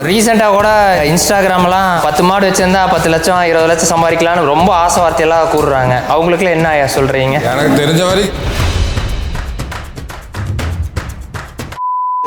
ரீசெண்டாக கூட இன்ஸ்டாகிராம்லாம் பத்து மாடு வச்சிருந்தா பத்து லட்சம் இருபது லட்சம் சம்பாதிக்கலாம்னு ரொம்ப ஆசை வார்த்தையெல்லாம் கூறுறாங்க. அவங்களுக்குலாம் என்ன ஐயா சொல்கிறீங்க எனக்கு தெரிஞ்ச வரை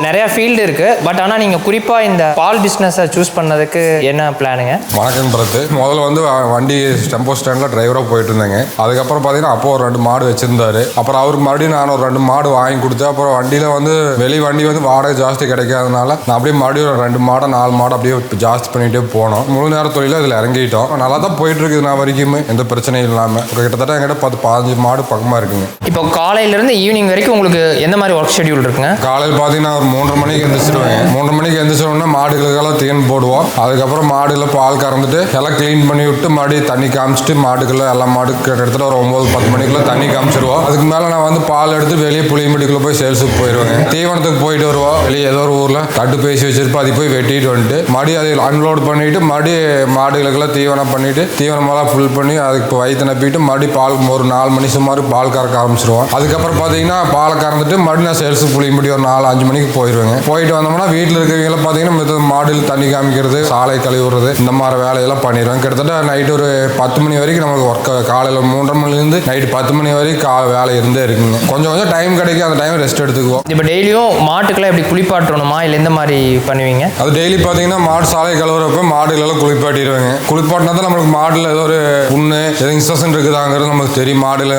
நிறைய ஃபீல்டு இருக்கு. பட் ஆனால் நீங்கள் குறிப்பாக இந்த பால் பிஸ்னஸை சூஸ் பண்ணதுக்கு என்ன பிளானுங்க வணக்கம் பிரத்து முதல்ல வந்து வண்டி டெம்போ ஸ்டாண்டில் டிரைவராக போயிட்டு இருந்தேங்க. அதுக்கப்புறம் பார்த்தீங்கன்னா அப்போ ஒரு ரெண்டு மாடு வச்சிருந்தாரு. அப்புறம் அவருக்கு மறுபடியும் நான் ஒரு ரெண்டு மாடு வாங்கி கொடுத்தேன். அப்புறம் வண்டியில் வந்து வெளி வண்டி வந்து வாடகை ஜாஸ்தி கிடைக்காதனால நான் அப்படியே மறுபடியும் ஒரு ரெண்டு மாடை நாலு மாடு அப்படியே ஜாஸ்தி பண்ணிகிட்டே போனோம். முழு நேர தொழில இதில் இறங்கிட்டோம். நல்லா தான் போயிட்டு இருக்குது நான் வரைக்குமே. எந்த பிரச்சனையும் இல்லாமல் கிட்டத்தட்ட என்கிட்ட பத்து பதினஞ்சு மாடு பக்கமாக இருக்குங்க. இப்போ காலையிலேருந்து ஈவினிங் வரைக்கும் உங்களுக்கு எந்த மாதிரி ஒர்க் ஷெட்யூல் இருக்குங்க? காலையில் பார்த்தீங்கன்னா ஒரு மூன்றரை மணிக்கு எழுந்திரிச்சிருவாங்க மூன்று மணிக்கு எந்திரிச்சோடனே மாடுகளுக்கெல்லாம் தீன் போடுவோம். அதுக்கப்புறம் மாடுல பால் கறந்துட்டு எல்லாம் க்ளீன் பண்ணி விட்டு மறுபடியும் தண்ணி காமிச்சிட்டு மாடுகளை எல்லா மாடு கிட்டத்தட்ட ஒரு ஒம்பது பத்து மணிக்குள்ள தண்ணி காமிச்சிருவோம். அதுக்கு மேலே நான் வந்து பால் எடுத்து வெளியே புளியம்பட்டிக்குள்ள போய் சேல்ஸுக்கு போயிடுவேங்க தீவனத்துக்கு போயிட்டு வருவோம். வெளியே ஏதோ ஒரு ஊரில் தட்டு பேசி வச்சிருப்போம். அதை போய் வெட்டிட்டு வந்துட்டு மறுபடியும் அதை அன்லோட் பண்ணிட்டு மறுபடியும் மாடுகளுக்கெல்லாம் தீவனம் பண்ணிட்டு தீவனமெல்லாம் ஃபுல் பண்ணி அதுக்கு வயிற்று நப்பிட்டு மறுபடியும் பால் ஒரு நாலு மணி சுமார் பால் கறக்க ஆரம்பிச்சிருவோம். அதுக்கப்புறம் பார்த்தீங்கன்னா பால் கறந்துட்டு மறுபடியும் நான் சேல்ஸுக்கு புளியம்பட்டி ஒரு நாலு அஞ்சு மணிக்கு போயிடுவேங்க போயிட்டு வந்தோம்னா வீட்டில் இருக்கிறவங்கள பார்த்தீங்கன்னா மித்த மாடில் தண்ணி காமிக்கிறது சாலை கழுவி விடுறது இந்த மாதிரி வேலையெல்லாம் பண்ணிடுவேன். கிட்டத்தட்ட நைட்டு ஒரு பத்து மணி வரைக்கும் நமக்கு ஒர்க் காலையில் மூன்றரை மணிலேருந்து நைட்டு பத்து மணி வரைக்கும் கா வேலை இருந்தே இருக்குங்க. கொஞ்சம் கொஞ்சம் டைம் கிடைக்கும் அந்த டைம் ரெஸ்ட் எடுத்துக்குவோம். இப்போ டெய்லியும் மாட்டுக்கெல்லாம் எப்படி குளிப்பாட்டணுமா? இல்லை எந்த மாதிரி பண்ணுவீங்க? அது டெய்லி பார்த்தீங்கன்னா மாடு சாலை கழுவுறப்ப மாடுகளெல்லாம் குளிப்பாட்டிடுவேங்க. குளிப்பாட்டினா தான் நம்மளுக்கு மாடில் ஏதோ ஒரு புண்ணு எதுவும் இன்ஸ்ட்ரக்ஷன் இருக்குதாங்கிறது நமக்கு தெரியும். மாடில்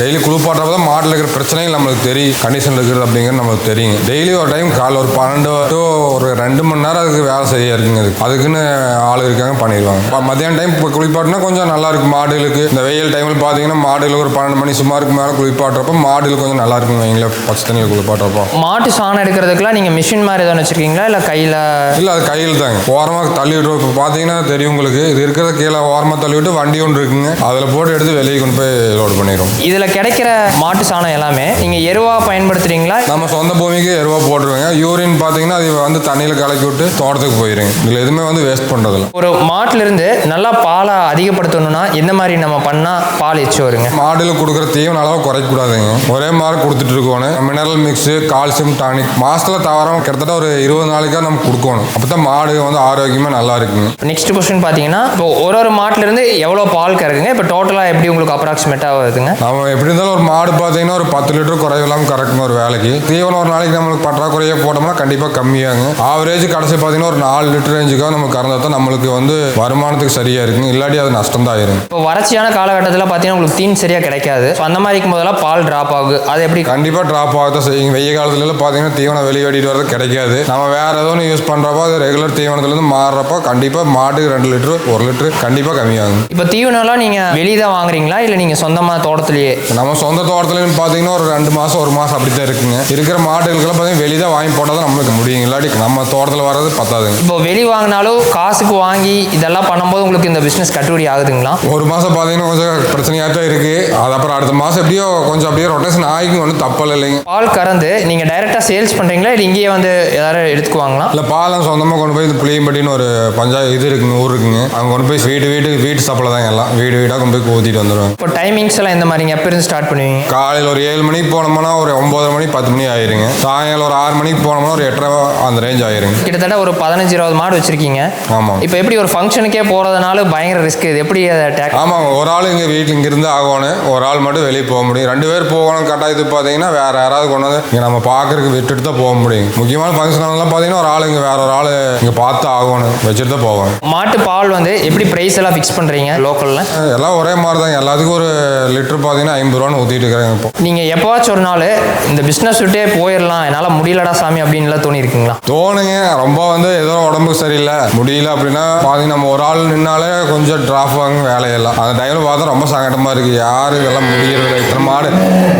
டெய்லி குளிப்பாட்டுறப்ப தான் மாடில் இருக்கிற பிரச்சனைகள் நம்மளுக்கு தெரியும். கண்டிஷன் இருக்குது அப்படிங்கிறது நமக்கு தெரியும் டெய்லி ஒரு டைம் காலைல ஒரு பன்னெண்டு டு ஒரு ரெண்டு மணி நேரம் அதுக்கு வேலை சரியா இருக்குங்க அதுக்கு. அதுக்குன்னு ஆள் இருக்காங்க பண்ணிடுவாங்க. இப்போ மத்தியான டைம் இப்போ குளிப்பாட்டினா கொஞ்சம் நல்லா இருக்கும் மாடுகளுக்கு. இந்த வெயில் டைமில் பார்த்தீங்கன்னா மாடுகளுக்கு ஒரு பன்னெண்டு மணி சுமாருக்கு மேலே குளிப்பாட்டுறப்ப மாடுகள் கொஞ்சம் நல்லா இருக்குங்க வைங்களேன் பச்சை தண்ணியில் குளிப்பாட்டுறப்போ. மாட்டு சாணம் எடுக்கிறதுக்குலாம் நீங்கள் மிஷின் மாதிரி எதாவது வச்சுருக்கீங்களா? இல்லை கையில்? இல்லை அது கையில் தாங்க. ஓரமாக தள்ளி இப்போ பார்த்தீங்கன்னா தெரியும் உங்களுக்கு. இது இருக்கிறத கீழே ஓரமாக தள்ளி விட்டு வண்டி ஒன்று இருக்குங்க. அதில் போட்டு எடுத்து வெளியே கொண்டு போய் லோடு பண்ணிடுவோம் இதில் கிடைக்கிற மாட்டு சாணம் எல்லாமே நீங்கள் எருவாக பயன்படுத்துறீங்களா? நம்ம சொந்த பூமிக்கு எருவா போட்டுருவேங்க யூரின் பார்த்தீங்கன்னா அது வந்து தண்ணியில் கலக்கி விட்டு தோட்டத்துக்கு போயிருங்க. இதில் எதுவுமே வந்து வேஸ்ட் பண்ணுறதில்ல ஒரு மாட்டிலிருந்து நல்லா பாலை அதிகப்படுத்தணும்னா எந்த மாதிரி நம்ம பண்ணால் பால் எச்சு வருங்க? மாடுல கொடுக்குற தீவன அளவை குறைக்கக்கூடாதுங்க ஒரே மாதிரி கொடுத்துட்டு இருக்கணும். மினரல் மிக்ஸு கால்சியம் டானிக் மாசத்துல தவறாம கிட்டத்தட்ட ஒரு இருபது நாளைக்கா நம்ம கொடுக்கணும். அப்போ தான் மாடு வந்து ஆரோக்கியமாக நல்லா இருக்குங்க. நெக்ஸ்ட் கொஸ்டின் பார்த்தீங்கன்னா இப்போ ஒரு ஒரு மாட்டிலிருந்து எவ்வளோ பால் கறக்குங்க? இப்போ டோட்டலாக எப்படி உங்களுக்கு அப்ராக்சிமேட்டாக வருதுங்க? நம்ம எப்படி இருந்தாலும் ஒரு மாடு பார்த்தீங்கன்னா ஒரு பத்து லிட்டர் குறைவில்லாமல் கறக்குங்க ஒரு வேலைக்கு. தீவனம் ஒரு நாளைக்கு நம்மளுக்கு பற்றாக்குறையாக போட்டோம்னா கண்டிப்பாக கம்மியாகுங்க ஆவரேஜ் கடைசி பார்த்தீங்கன்னா ஒரு நாலு லிட்டர் ரேஞ்சுக்காக நம்ம கறந்தா தான் நம்மளுக்கு வந்து வருமானத்துக்கு சரியா இருக்குங்க. இல்லாட்டி அது நஷ்டம் தான் ஆயிருங்க இப்போ வறட்சியான காலகட்டத்தில் பார்த்தீங்கன்னா உங்களுக்கு தீன் சரியாக கிடைக்காது. அந்த மாதிரி இருக்கும் போதெல்லாம் பால் ட்ராப் ஆகுது. அது எப்படி? கண்டிப்பாக ட்ராப் ஆக தான் செய்யுங்க வெய்ய காலத்துல பார்த்தீங்கன்னா தீவனம் வெளியே வெட்டிட்டு வரது கிடைக்காது. நம்ம வேற ஏதோ ஒன்று யூஸ் பண்ணுறப்போ அது ரெகுலர் தீவனத்துலேருந்து மாறுறப்போ கண்டிப்பாக மாட்டுக்கு ரெண்டு லிட்டர் ஒரு லிட்டர் கண்டிப்பாக கம்மியாகும் இப்போ தீவனம்லாம் நீங்கள் வெளியே தான் வாங்குறீங்களா? இல்லை நீங்கள் சொந்தமாக தோட்டத்திலேயே? நம்ம சொந்த தோட்டத்துலன்னு பார்த்தீங்கன்னா ஒரு ரெண்டு மாதம் ஒரு மாதம் அப்படி தான் இருக்குங்க. இருக்கிற மாட்டுகளுக்கெல்லாம் பார்த்தீங்கன்னா வெளியே தான் வாங்கி போட்டால் தான் நம்மளுக்கு முடியும். இல்லாட்டி நம்ம தோட்டத்தில் வர்றது பத்தாதுங்க இப்போ வெளி வாங்கினாலும் காசுக்கு வாங்கி இதெல்லாம் பண்ணும்போது உங்களுக்கு இந்த பிஸ்னஸ் கட்டுப்படி ஆகுதுங்களா? ஒரு மாதம் பார்த்தீங்கன்னா கொஞ்சம் பிரச்சனையாக தான் இருக்குது அது அப்புறம் அடுத்த மாதம் எப்படியோ கொஞ்சம் அப்படியே ரொட்டேஷன் ஆகிக்கும். ஒன்றும் தப்பல் இல்லைங்க. பால் கறந்து நீங்கள் டைரெக்டாக சேல்ஸ் பண்ணுறீங்களா இல்லை இங்கேயே வந்து யாரும் எடுத்துக்குவாங்களா? இல்லை பாலம் சொந்தமாக கொண்டு போய் இந்த புளியம்பட்டின்னு ஒரு பஞ்சாயத்து இது இருக்குங்க ஊர் இருக்குங்க. அங்கே கொண்டு போய் வீடு வீடு வீட்டு சப்ளை தாங்க எல்லாம். வீடு வீடாக கொண்டு போய் ஊற்றிட்டு வந்துடுவாங்க இப்போ டைமிங்ஸ் எல்லாம் எந்த மாதிரிங்க எப்போ இருந்து ஸ்டார்ட் பண்ணுவீங்க? காலையில் ஒரு ஏழு மணிக்கு போனோம்னா ஒரு ஒம்பது மணி பத்து மணி ஆயிருங்க. சாயங்காலம் ஒரு ஆறு மணிக்கு போனோம்னா ஒரு எட்டரை அந்த ரேஞ்ச் ஆயிருங்க கிட்டத்தட்ட ஒரு பதினஞ்சு இருபது மாடு வச்சிருக்கீங்க. ஆமாம் இப்போ எப்படி ஒரு ஃபங்க்ஷனுக்கே போகிறதுனால பயங்கர ரிஸ்க் இது? எப்படி அதை ஆமாங்க ஒரு ஆள் இங்கே வீட்டில் இங்கிருந்து ஆகணும். ஒரு ஆள் மட்டும் வெளியே போக முடியும். ரெண்டு பேர் போகணும் கட்டாயத்துக்கு பார்த்தீங்கன்னா வேற யாராவது கொண்டு வந்து இங்கே நம்ம பார்க்கறதுக்கு விட்டுட்டு தான் போக முடியும். முக்கியமான ஃபங்க்ஷன் எல்லாம் பார்த்தீங்கன்னா ஒரு ஆள் இங்கே வேற ஒரு ஆள் இங்கே பார்த்து ஆகணும். வச்சுட்டு தான் போவாங்க மாட்டு பால் வந்து எப்படி ப்ரைஸ் எல்லாம் ஃபிக்ஸ் பண்ணுறீங்க லோக்கலில் எல்லாம் ஒரே மாதிரி தாங்க எல்லாத்துக்கும் ஒரு லிட்டர் பார்த்தீங்கன்னா ஐம்பது ரூபான்னு ஊற்றிட்டு இருக்கிறாங்க இப்போ. நீங்கள் எப்போவாச்சும் ஒரு நாள் இந்த பிஸ்னஸ் விட்டே போயிடலாம் என்னால் முடியலடா சாமி அப்படின்லாம் தோணி இருக்குங்களா தோணுங்க. ரொம்ப வந்து ஏதோ உடம்புக்கு சரியில்லை. முடியல அப்படின்னா பாதி நம்ம ஒரு ஆள் நின்னாலே கொஞ்சம் டிராப் ஆகும் வேலையெல்லாம். அந்த டைமில் பார்த்தா ரொம்ப சங்கடமா இருக்கு. யாரு இதெல்லாம் முடியறதில்ல. இத்தனை மாடு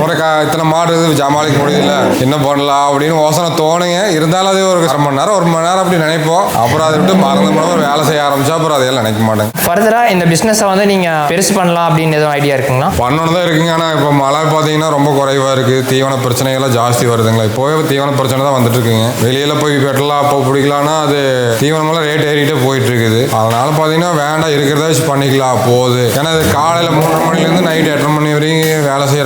ஒரு க இத்தனை மாடு இருக்குது ஜமாளிக்க முடியல. என்ன பண்ணலாம் அப்படின்னு யோசனை தோணுங்க. இருந்தாலும் அது ஒரு அரை மணி நேரம் ஒரு மணி நேரம் அப்படி நினைப்போம். அப்புறம் அதை விட்டு மறந்து ஒரு வேலை செய்ய ஆரம்பிச்சா அப்புறம் அதையெல்லாம் நினைக்க மாட்டேங்க. ஃபர்தராக இந்த பிஸ்னஸை வந்து நீங்கள் பெருசு பண்ணலாம் அப்படின்னு எதுவும் ஐடியா இருக்குங்களா? பண்ணணும் தான் இருக்குங்க. ஆனால் இப்போ மழை பார்த்தீங்கன்னா ரொம்ப குறைவாக இருக்குது தீவன பிரச்சனைகள்லாம் ஜாஸ்தி வருதுங்களா? இப்போவே தீவன பிரச்சனை தான் வந்துட்டு இருக்குங்க. வெளியில போய் வெட்டலாம் அப்போ பிடிக்கலாம்னா அது தீவனமெல்லாம் ரேட் ஏறிட்டே போயிட்டு இருக்குது. அதனால பார்த்தீங்கன்னா வேண்டாம் இருக்கிறத வச்சு பண்ணிக்கலாம் போகுது. ஏன்னா அது காலையில் மூணு மணிலேருந்து நைட் எட்டரை மணி வரைக்கும்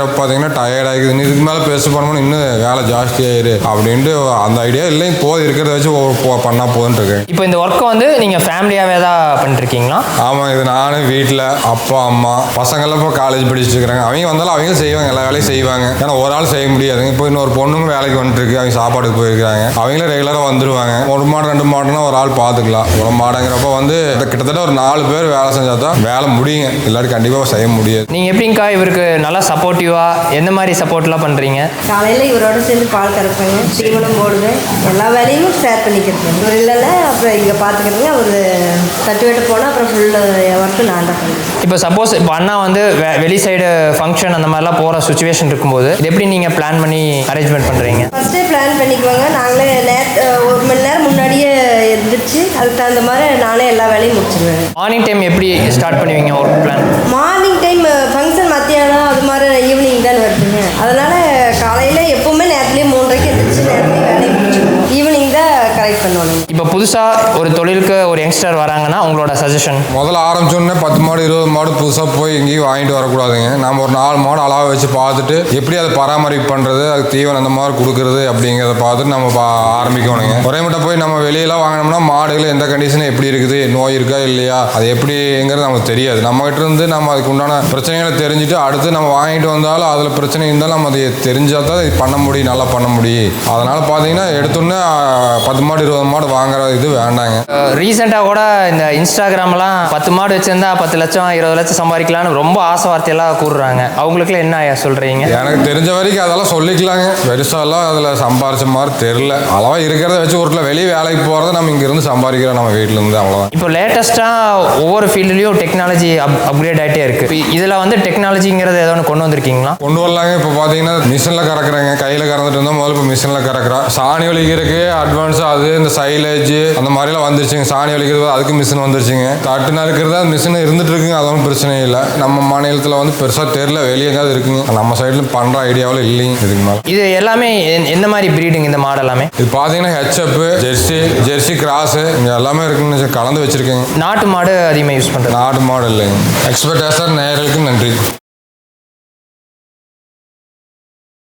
செய்கிறப்ப பார்த்தீங்கன்னா டயர்ட் ஆகிக்குது இதுக்கு மேலே பெருசு பண்ணணும் இன்னும் வேலை ஜாஸ்தி ஆயிரு. அப்படின்ட்டு அந்த ஐடியா இல்லை போதும் இருக்கிறத வச்சு பண்ணா போதுன்ட்டு இருக்கேன் இப்போ இந்த ஒர்க்கை வந்து நீங்கள் ஃபேமிலியாகவே தான் பண்ணிருக்கீங்களா? ஆமாம் இது நானும் வீட்டில் அப்பா அம்மா பசங்கள்லாம் இப்போ காலேஜ் படிச்சுட்டு இருக்கிறாங்க அவங்க வந்தாலும் அவங்க செய்வாங்க எல்லா வேலையும் செய்வாங்க. ஏன்னா ஒரு ஆள் செய்ய முடியாதுங்க இப்போ இன்னொரு பொண்ணுங்க வேலைக்கு வந்துட்டு இருக்கு அவங்க சாப்பாடுக்கு போயிருக்காங்க அவங்களும் ரெகுலராக வந்துருவாங்க. ஒரு மாடு ரெண்டு மாடுனா ஒரு ஆள் பார்த்துக்கலாம் ஒரு மாடுங்கிறப்ப வந்து கிட்டத்தட்ட ஒரு நாலு பேர் வேலை செஞ்சால் தான் வேலை முடியுங்க. எல்லாரும் கண்டிப்பாக செய்ய முடியாது. நீங்கள் எப்படிங்கக்கா இவருக்கு நல்லா சப்போர்ட்டிவாக எந்த மாதிரி சப்போர்ட்லாம் பண்ணுறீங்க காலையில் இவரோட சேர்ந்து பால் கறப்பேங்க. தீவனம் போடுவேன். எல்லா வேலையும் ஷேர் பண்ணிக்கிறேன் இவர் இல்லைன்னா அப்புறம் இங்கே பார்த்துக்கிறேங்க அவர் தட்டு வெட்ட போனால் அப்புறம் ஃபுல்லு ஒர்க்கு நான் தான் பண்ணுறேன் இப்போ சப்போஸ் இப்போ அண்ணா வந்து வெளி சைடு ஃபங்க்ஷன் அந்த மாதிரிலாம் போகிற சுச்சுவேஷன் இருக்கும்போது இது எப்படி நீங்கள் பிளான் பண்ணி அரேஞ்ச்மெண்ட் பண்ணுறீங்க ஃபஸ்ட்டே பிளான் பண்ணிக்குவாங்க. நாங்களே நேற்று ஒரு மணி நேரம் முன்னாடியே எழுந்திரிச்சு அதுக்கு தகுந்த மாதிரி நானே எல்லா வேலையும் முடிச்சிடுவேன் மார்னிங் டைம் எப்படி ஸ்டார்ட் பண்ணுவீங்க ஒர்க் பிளான் மார்னிங் டைம் அது மாதிரி ஈவினிங் தான் வருதுங்க. அதனால் கரெக்ட் பண்ணணும். இப்போ புதுசாக ஒரு தொழிலுக்கு ஒரு யங்ஸ்டர் வராங்கன்னா உங்களோட சஜஷன் முதல்ல ஆரம்பிச்சோடனே பத்து மாடு இருபது மாடு புதுசாக போய் எங்கேயும் வாங்கிட்டு வரக்கூடாதுங்க. நம்ம ஒரு நாலு மாடு அளவை வச்சு பார்த்துட்டு எப்படி அதை பராமரிப்பு பண்ணுறது அதுக்கு தீவனம் அந்த மாதிரி கொடுக்குறது அப்படிங்கிறத பார்த்துட்டு நம்ம பா ஆரம்பிக்கணுங்க. ஒரே மட்டும் போய் நம்ம வெளியெல்லாம் வாங்கினோம்னா மாடுகள் எந்த கண்டிஷன் எப்படி இருக்குது நோய் இருக்கா இல்லையா அது எப்படிங்கிறது நமக்கு தெரியாது. நம்ம கிட்ட இருந்து நம்ம அதுக்கு உண்டான பிரச்சனைகளை தெரிஞ்சுட்டு அடுத்து நம்ம வாங்கிட்டு வந்தாலும் அதில் பிரச்சனை இருந்தாலும் நம்ம அதை தெரிஞ்சால் தான் பண்ண முடியும் நல்லா பண்ண முடியும். அதனால் பார்த்தீங்கன்னா எடுத்தோன்னே பத்து மாடு இருபது மாடு வாங்குற இது வேண்டாங்க. ரீசெண்டாக கூட இந்த இன்ஸ்டாகிராம்லாம் பத்து மாடு வச்சிருந்தா பத்து லட்சம் இருபது லட்சம் சம்பாதிக்கலாம்னு ரொம்ப ஆசை வார்த்தையெல்லாம் கூறுறாங்க. அவங்களுக்குலாம் என்ன ஐயா சொல்கிறீங்க எனக்கு தெரிஞ்ச வரைக்கும் அதெல்லாம் சொல்லிக்கலாங்க. பெருசாலாம் அதில் சம்பாரிச்ச மாதிரி தெரில அளவா இருக்கிறத வச்சு ஒருட்டில் வெளியே வேலைக்கு போகிறத நம்ம இங்கேருந்து சம்பாதிக்கிறோம் நம்ம வீட்டிலேருந்து அவ்வளோதான் இப்போ லேட்டஸ்ட்டாக ஒவ்வொரு ஃபீல்டுலேயும் டெக்னாலஜி அப் அப்கிரேட் ஆகிட்டே இருக்குது இதில் வந்து டெக்னாலஜிங்கிறது ஏதோ ஒன்று கொண்டு வந்திருக்கீங்களா? கொண்டு வரலாங்க. இப்போ பார்த்தீங்கன்னா மிஷினில் கறக்குறாங்க. கையில் கறந்துட்டு இருந்தால் முதல்ல இப்போ மிஷினில் கறக்குறோம். சாணி வலிக்கிறதுக்கு அட்வான்ஸ் அது இந்த சைலேஜ் அந்த மாதிரிலாம் வந்துருச்சுங்க. சாணி வலிக்கிறது அதுக்கு மிஷின் வந்துருச்சுங்க. தட்டு நறுக்கிறது அந்த மிஷின் இருந்துட்டு இருக்குங்க. அது ஒன்றும் பிரச்சனை இல்லை. நம்ம மாநிலத்தில் வந்து பெருசாக தெரில வெளியே எங்காவது இருக்குங்க. நம்ம சைடில் பண்ணுற ஐடியாவில் இல்லைங்க இதுக்கு மேலே. இது எல்லாமே எந்த- மாதிரி ப்ரீடிங் இந்த மாடு எல்லாமே? இது பார்த்தீங்கன்னா ஹெச்அப் ஜெர்சி ஜெர்சி கிராஸு இங்கே எல்லாமே இருக்குன்னு கலந்து வச்சுருக்கேங்க. நாட்டு மாடு அதிகமாக யூஸ் பண்ணுறது நாட்டு மாடு இல்லைங்க. எக்ஸ்பர்ட் நேயர்களுக்கு நன்றி.